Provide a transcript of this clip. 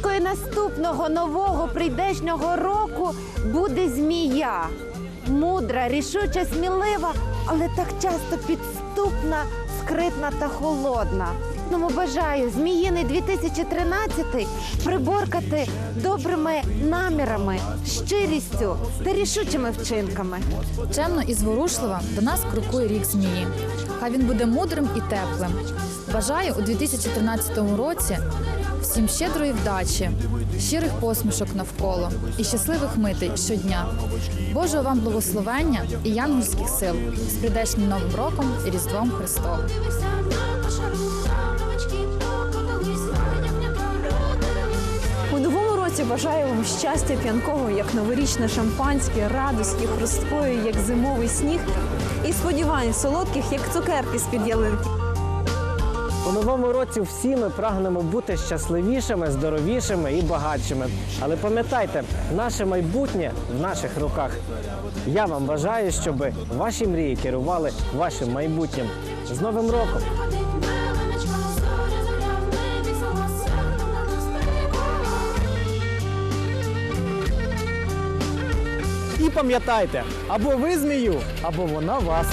зіркою наступного нового прийдешнього року буде змія. Мудра, рішуча, смілива, але так часто підступна, скритна та холодна. Тому бажаю зміїний 2013 приборкати добрими намірами, щирістю та рішучими вчинками. Чемно і зворушливо до нас крокує рік змії. Хай він буде мудрим і теплим. Бажаю у 2013 році всім щедрої вдачі, щирих посмішок навколо і щасливих митей щодня. Божого вам благословення і янгольських сил з прийдешнім новим роком і Різдвом Христовим. У новому році бажаю вам щастя п'янкого, як новорічне шампанське, радості хрусткої, як зимовий сніг, і сподівань солодких, як цукерки з-під ялинки. У новому році всі ми прагнемо бути щасливішими, здоровішими і багатшими. Але пам'ятайте, наше майбутнє в наших руках. Я вам бажаю, щоб ваші мрії керували вашим майбутнім. З Новим роком! І пам'ятайте, або ви змію, або вона вас.